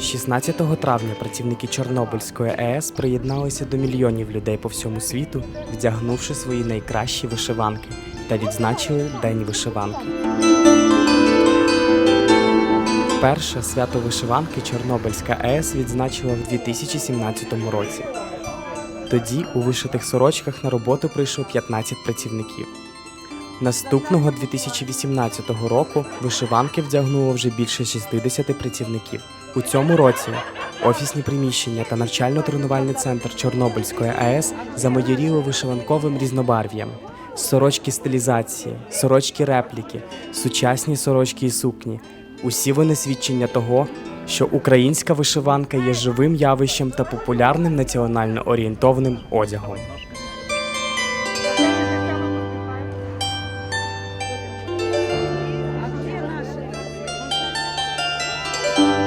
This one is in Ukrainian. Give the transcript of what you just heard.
16 травня працівники Чорнобильської АЕС приєдналися до мільйонів людей по всьому світу, вдягнувши свої найкращі вишиванки та відзначили День вишиванки. Перше свято вишиванки Чорнобильська АЕС відзначила в 2017 році. Тоді у вишитих сорочках на роботу прийшло 15 працівників. Наступного 2018 року вишиванки вдягнуло вже більше 60 працівників. У цьому році офісні приміщення та навчально-тренувальний центр Чорнобильської АЕС замодіріли вишиванковим різнобарв'ям. Сорочки стилізації, сорочки репліки, сучасні сорочки і сукні усі вони свідчення того, що українська вишиванка є живим явищем та популярним національно орієнтованим одягом. А